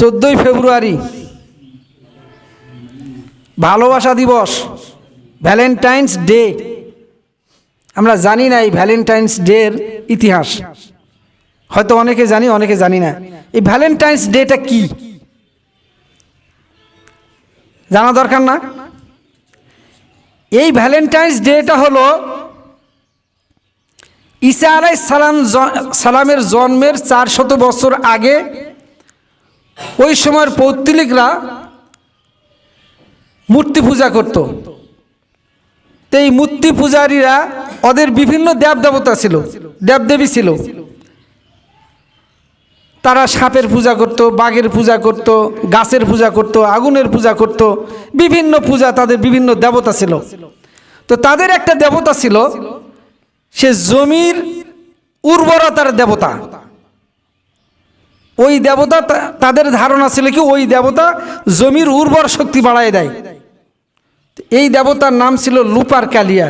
চোদ্দোই ফেব্রুয়ারি। ভালোবাসা দিবস ভ্যালেন্টাইন্স ডে আমরা জানি না এই ভ্যালেন্টাইন্স ডের ইতিহাস। হয়তো অনেকে জানি অনেকে জানি না। এই ভ্যালেন্টাইন্স ডেটা কি? জানা দরকার না? এই ভ্যালেন্টাইন্স ডেটা হলো ঈসা আলাই সালাম সালামের জন্মের চারশত বছর আগে ওই সময়ের পৌত্তলিকরা মূর্তি পূজা করত। তো এই মূর্তি পূজারীরা ওদের বিভিন্ন দেব দেবতা ছিল দেবদেবী ছিল। তারা সাপের পূজা করত, বাঘের পূজা করত, গাছের পূজা করত, আগুনের পূজা করত, বিভিন্ন পূজা তাদের বিভিন্ন দেবতা ছিল। তো তাদের একটা দেবতা ছিল, সে জমির উর্বরতার দেবতা। ওই দেবতা তাদের ধারণা ছিল কি ওই দেবতা জমির উর্বর শক্তি বাড়ায় দেয়। এই দেবতার নাম ছিল লুপার কালিয়া।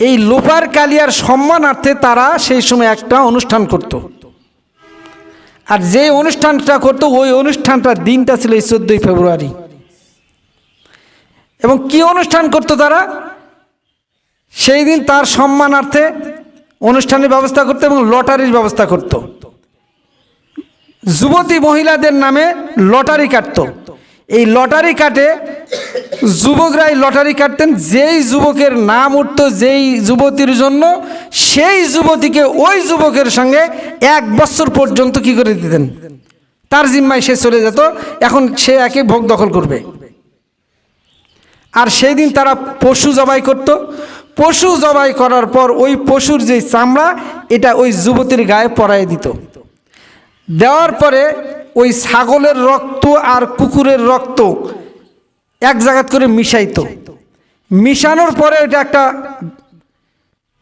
এই লোপার কালিয়ার সম্মানার্থে তারা সেই সময় একটা অনুষ্ঠান করত। আর যে অনুষ্ঠানটা করতো, ওই অনুষ্ঠানটার দিনটা ছিল এই চোদ্দোই ফেব্রুয়ারি। এবং কি অনুষ্ঠান করতো তারা? সেই দিন তার সম্মানার্থে অনুষ্ঠানের ব্যবস্থা করতো এবং লটারির ব্যবস্থা করত। যুবতী মহিলাদের নামে লটারি কাটতো। এই লটারি কাটে যুবকরাই লটারি কাটতেন। যেই যুবকের নাম উঠত, যেই যুবতীর জন্য, সেই যুবতীকে ওই যুবকের সঙ্গে এক বছর পর্যন্ত কি করে দিতেন? তার জিম্মায় সে চলে যেত। এখন সে একে ভোগ দখল করবে। আর সেই দিন তারা পশু জবাই করত। পশু জবাই করার পর ওই পশুর যে চামড়া, এটা ওই যুবতীর গায়ে পরায় দিত। দেওয়ার পরে ওই ছাগলের রক্ত আর কুকুরের রক্ত এক জায়গাত করে মিশাইতো। মিশানোর পরে এটা একটা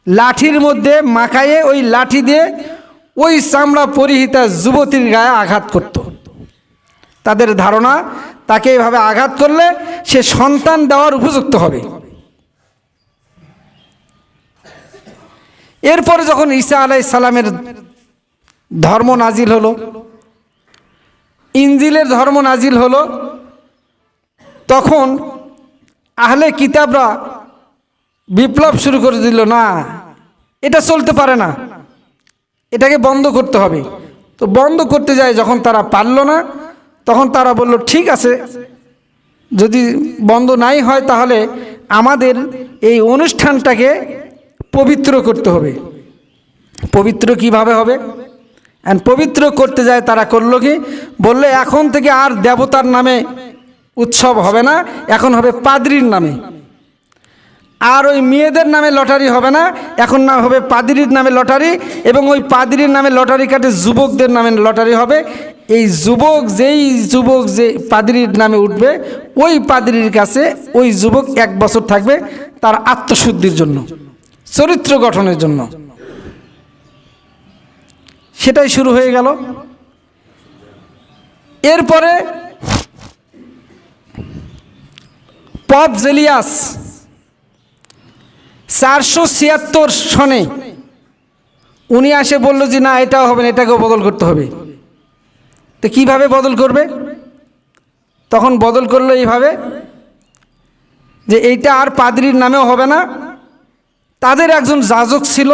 লাঠির মধ্যে মাখাইয়ে ওই লাঠি দিয়ে ওই চামড়া পরিহিতা যুবতীর গায়ে আঘাত করত। তাদের ধারণা, তাকে এইভাবে আঘাত করলে সে সন্তান দেওয়ার উপযুক্ত হবে। এরপরে যখন ঈসা আলাই সালামের ধর্ম নাজিল হলো। ইঞ্জিলের ধর্ম নাজিল হলো। তখন আহলে কিতাবরা বিপ্লব শুরু করে দিল, না, এটা চলতে পারে না। এটাকে বন্ধ করতে হবে। তো বন্ধ করতে যায় যখন তারা পারল না, তখন তারা বলল, ঠিক আছে, যদি বন্ধ নাই হয় তাহলে আমাদের এই অনুষ্ঠানটাকে পবিত্র করতে হবে। পবিত্র কীভাবে হবে? অ্যান্ড পবিত্র করতে যায় তারা করল কি? বললে, এখন থেকে আর দেবতার নামে উৎসব হবে না, এখন হবে পাদ্রির নামে। আর ওই মেয়েদের নামে লটারি হবে না, এখন না হবে পাদ্রির নামে লটারি, এবং ওই পাদ্রির নামে লটারি কাটে যুবকদের নামে লটারি হবে। এই যুবক যেই যুবক যে পাদ্রির নামে উঠবে, ওই পাদ্রির কাছে ওই যুবক এক বছর থাকবে তার আত্মশুদ্ধির জন্য, চরিত্র গঠনের জন্য। সেটাই শুরু হয়ে গেল। এরপরে পপ জেলিয়াস চারশো ছিয়াত্তর সনে উনি আসে বলল যে, না, এটাও হবে না, এটাকেও বদল করতে হবে। তো কীভাবে বদল করবে? তখন বদল করল এইভাবে যে, এইটা আর পাদ্রির নামেও হবে না। তাদের একজন যাজক ছিল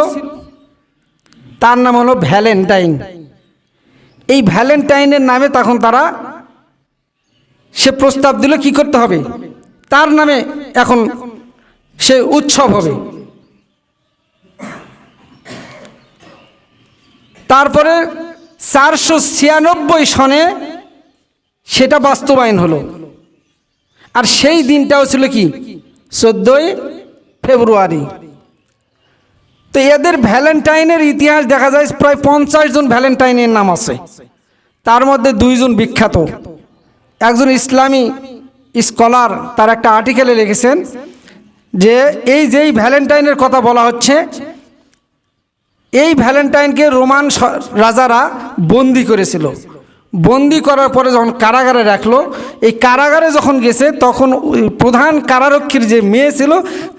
তার নাম হলো ভ্যালেন্টাইন। এই ভ্যালেন্টাইনের নামে তখন তারা সে প্রস্তাব দিল, কি করতে হবে? তার নামে এখন সে উৎসব হবে। তারপরে চারশো ছিয়ানব্বই সনে সেটা বাস্তবায়ন হলো। আর সেই দিনটাও ছিল কি? চোদ্দোই ফেব্রুয়ারি। তো এদের ভ্যালেন্টাইনের ইতিহাস দেখা যায় প্রায় পঞ্চাশ জন ভ্যালেন্টাইনের নাম আছে। তার মধ্যে দুইজন বিখ্যাত। একজন ইসলামী স্কলার, তার একটা আর্টিকেলে লিখেছেন যে এই যেই ভ্যালেন্টাইনের কথা বলা হচ্ছে, এই ভ্যালেন্টাইনকে রোমান রাজারা বন্দি করেছিল। বন্দি করার পরে যখন কারাগারে রাখল, এই কারাগারে যখন গেছে, তখন প্রধান কারারক্ষীর যে মেয়ে ছিল,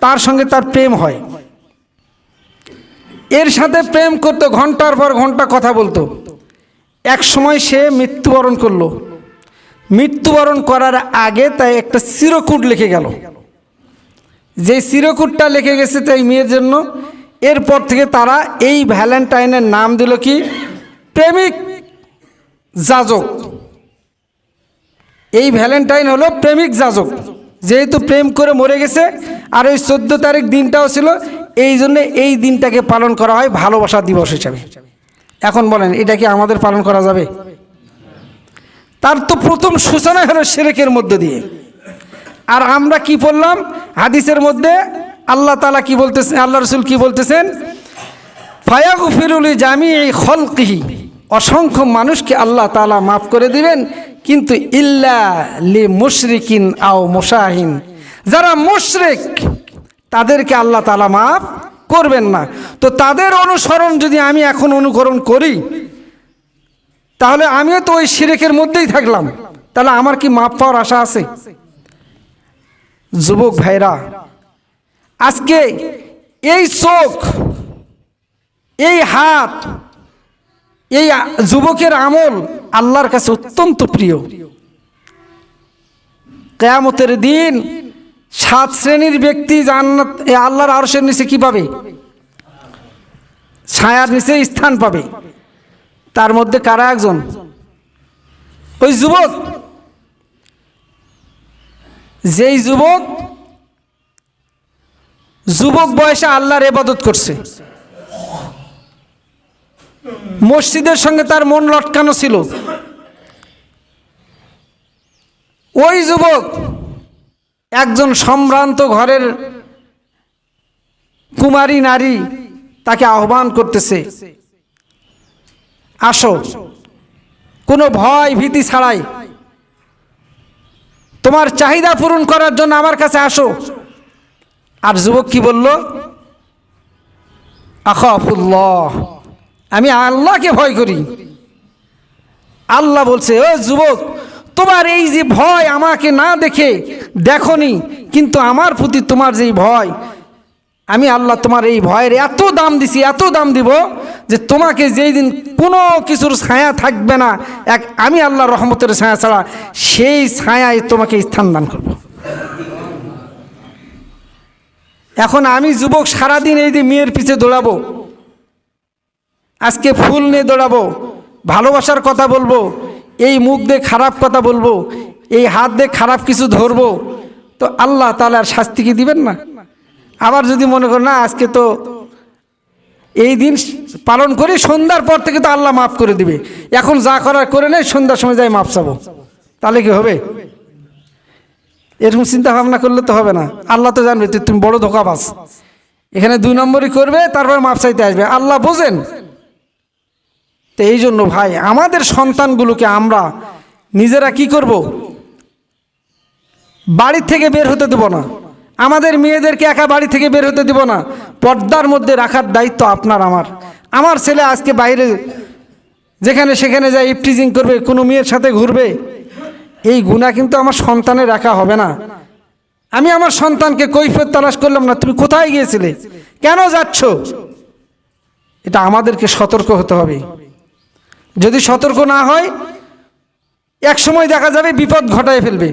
তার সঙ্গে তার প্রেম হয়। এর সাথে প্রেম করতো ঘণ্টার পর ঘণ্টা কথা বলতো। এক সময় সে মৃত্যুবরণ করল। মৃত্যুবরণ করার আগে তাই একটা চিরকুট লিখে গেল। যে চিরকুটটা লিখে গেছে তাই মেয়ের জন্য। এরপর থেকে তারা এই ভ্যালেন্টাইনের নাম দিল কি? প্রেমিক যাজক। এই ভ্যালেন্টাইন হলো প্রেমিক যাজক। যেহেতু প্রেম করে মরে গেছে, আর ওই চোদ্দ তারিখ দিনটাও ছিল এই জন্য এই দিনটাকে পালন করা হয় ভালোবাসা দিবস হিসাবে। এখন বলেন, এটা কি আমাদের পালন করা যাবে? তার তো প্রথম সূচনা হলো সেরেকের মধ্য দিয়ে। আর আমরা কি পড়লাম? হাদিসের মধ্যে আল্লাহ তালা কি বলতেছেন আল্লাহ রসুল কি বলতেছেন? ফায়াগু ফিরুলি জামি এই খলকিহি। অসংখ্য মানুষকে আল্লাহ তালা মাফ করে দিবেন, কিন্তু ইল্লা লি মুশরিকিন আও মোশাহিন। যারা মুশরিক তাদেরকে আল্লাহ তালা মাফ করবেন না। তো তাদের অনুসরণ যদি আমি এখন অনুকরণ করি, তাহলে আমিও তো ওই শিরেকের মধ্যেই থাকলাম। তাহলে আমার কি মাপ পাওয়ার আশা আছে? যুবক ভাইরা, আজকে এই চোখ, এই হাত, এই যুবকের আমল আল্লাহর কাছে অত্যন্ত প্রিয়। কেয়ামতের দিন সাত শ্রেণির ব্যক্তি জান্নাত আল্লাহর আরশের নিচে কি পাবে? ছায়ার নিচে স্থান পাবে। তার মধ্যে কারা একজন? ওই যুবক। যেই যুবক যুবক বয়সে আল্লাহর এবাদত করছে। মসজিদের সঙ্গে তার মন লটকানো ছিল। ওই যুবক একজন সম্ভ্রান্ত ঘরের কুমারী নারী তাকে আহ্বান করতেছে, আসো, কোনো ভয় ভীতি ছাড়াই, তোমার চাহিদা পূরণ করার জন্য আমার কাছে আসো। আর যুবক কি বলল, আখাফুল্লাহ, আমি আল্লাহকে ভয় করি। আল্লাহ বলছে ও যুবক তোমার এই যে ভয় আমাকে না দেখে দেখনি, কিন্তু আমার প্রতি তোমার যেই ভয়, আমি আল্লাহ তোমার এই ভয়ের এত দাম দিছি, এত দাম দিব যে তোমাকে যেই দিন কোনো কিছুর ছায়া থাকবে না, এক আমি আল্লাহ রহমতের ছায়া ছাড়া সেই ছায়ায় তোমাকে স্থান দান করব। এখন আমি যুবক সারাদিন এই যে মেয়ের পিছে দৌড়াবো, আজকে ফুল নিয়ে দৌড়াবো, ভালোবাসার কথা বলব এই মুখ দিয়ে খারাপ কথা বলব, এই হাত দিয়ে খারাপ কিছু ধরবো, তো আল্লাহ তাহলে আর শাস্তি কি দিবেন না? আবার যদি মনে করেন, না, আজকে তো এই দিন পালন করি, সন্ধ্যার পর থেকে তো আল্লাহ মাফ করে দিবে। এখন যা করার করে নেই, সন্ধ্যার সময় যাই মাফ চাবো। তাহলে কি হবে? এরকম চিন্তা ভাবনা করলে তো হবে না। আল্লাহ তো জানবে তুমি বড় ধোকাবাস এখানে দুই নম্বরই করবে, তারপর মাপ চাইতে আসবে। আল্লাহ বোঝেন তো এই জন্য ভাই, আমাদের সন্তানগুলোকে আমরা নিজেরা কি করব? বাড়ি থেকে বের হতে দেব না। আমাদের মেয়েদেরকে একা বাড়ি থেকে বের হতে দেব না। পর্দার মধ্যে রাখার দায়িত্ব আপনার, আমার। আমার ছেলে আজকে বাইরে, যেখানে সেখানে যায় ইফটিজিং করবে, কোনো মেয়ের সাথে ঘুরবে, এই গুণা কিন্তু আমার সন্তানের রাখা হবে না। আমি আমার সন্তানকে কৈফিয়ত তালাশ করলাম না, তুমি কোথায় গিয়েছিলে? কেন যাচ্ছ? এটা আমাদেরকে সতর্ক হতে হবে। যদি সতর্ক না হয়, এক সময় দেখা যাবে বিপদ ঘটায় ফেলবে।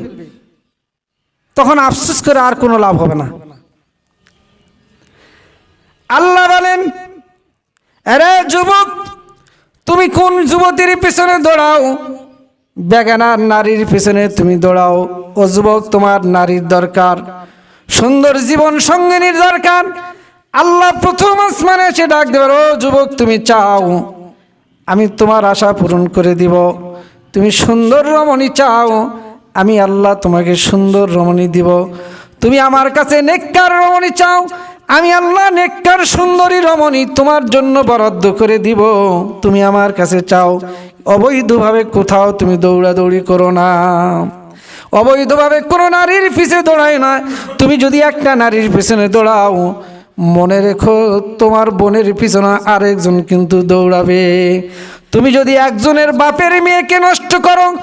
তখন আফসোস করে আর কোনো লাভ হবে না। আল্লাহ বলেন, আরে যুবক, তুমি কোন যুবতীর পিছনে দৌড়াও? বেগানার নারীর পিছনে তুমি দৌড়াও। ও যুবক, তোমার নারীর দরকার। সুন্দর জীবন সঙ্গিনীর দরকার। আল্লাহ প্রথম আসমানে এসে ডাক দেবে, ও যুবক, তুমি চাও। আমি তোমার আশা পূরণ করে দিব। তুমি সুন্দর রমণী চাও, আমি আল্লাহ তোমাকে সুন্দর রমণী দিব। তুমি আমার কাছে নেককার রমণী চাও, আমি আল্লাহ নেককার সুন্দরী রমণী তোমার জন্য বরাদ্দ করে দিব। তুমি আমার কাছে চাও, অবৈধভাবে কোথাও তুমি দৌড়াদৌড়ি করো না। অবৈধভাবে কোনো নারীর পিছে দৌড়ায় না। তুমি যদি একটা নারীর পিছনে দৌড়াও মনে রেখো, তোমার বোনের পিছনে আরেকজন কিন্তু দৌড়াবে। তুমি যদি একজনের বাপের মেয়েকে নষ্ট করো,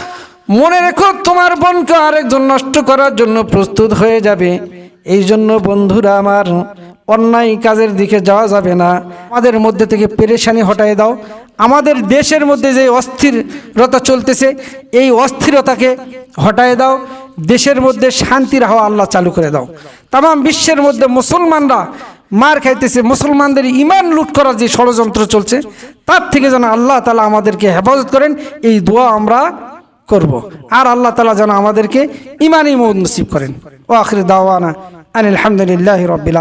মনে রেখো, তোমার বোনকে আরেকজন নষ্ট করার জন্য প্রস্তুত হয়ে যাবে। এই জন্য বন্ধুরা আমার, অন্যায় কাজের দিকে যাওয়া যাবে না। আমাদের মধ্যে থেকে পেরেশানি হটাই দাও। আমাদের দেশের মধ্যে যে অস্থিরতা চলতেছে, এই অস্থিরতাকে হটায় দাও। দেশের মধ্যে শান্তির হাওয়া আল্লাহ চালু করে দাও। তাম বিশ্বের মধ্যে মুসলমানরা মার খাইতেছে, মুসলমানদের ইমান লুট করার যে ষড়যন্ত্র চলছে, তার থেকে যেন আল্লাহ তালা আমাদেরকে হেফাজত করেন, এই দোয়া আমরা করব। আর আল্লাহ তালা যেন আমাদেরকে ইমানই নসিব করেন। ও আখির দাওয়ানা আনিল রবিল্লা